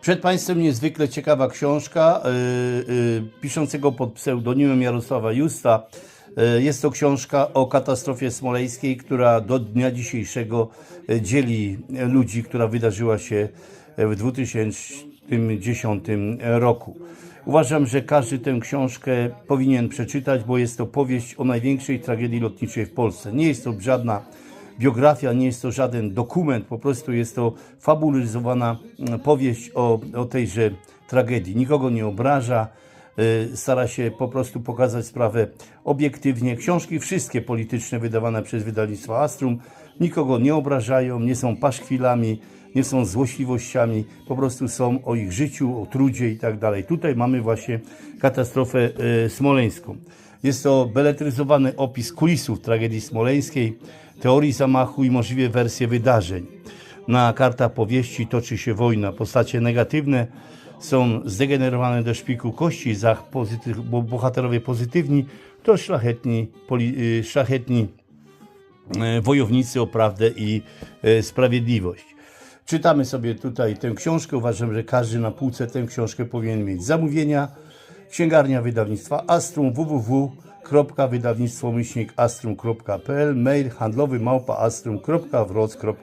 Przed Państwem niezwykle ciekawa książka y, y, piszącego pod pseudonimem Jarosława Justa. Y, Jest to książka o katastrofie smoleńskiej, która do dnia dzisiejszego dzieli ludzi, która wydarzyła się w 2010 roku. Uważam, że każdy tę książkę powinien przeczytać, bo jest to powieść o największej tragedii lotniczej w Polsce. Nie jest to żadna biografia, nie jest to żaden dokument, po prostu jest to fabulizowana mm, powieść o, o tejże tragedii. Nikogo nie obraża, y, stara się po prostu pokazać sprawę obiektywnie. Książki wszystkie polityczne wydawane przez wydawnictwo Astrum nikogo nie obrażają, nie są paszkwilami, nie są złośliwościami, po prostu są o ich życiu, o trudzie i tak dalej. Tutaj mamy właśnie katastrofę y, smoleńską. Jest to beletryzowany opis kulisów tragedii smoleńskiej, teorii zamachu i możliwe wersje wydarzeń. Na kartach powieści toczy się wojna. Postacie negatywne są zdegenerowane do szpiku kości, zaś pozytyw, bo bohaterowie pozytywni to szlachetni, poli, y, szlachetni e, wojownicy o prawdę i e, sprawiedliwość. Czytamy sobie tutaj tę książkę. Uważam, że każdy na półce tę książkę powinien mieć. Zamówienia księgarnia wydawnictwa Astrum www.wydawnictwo-astrum.pl mail handlowy małpa astrum.wroc.pl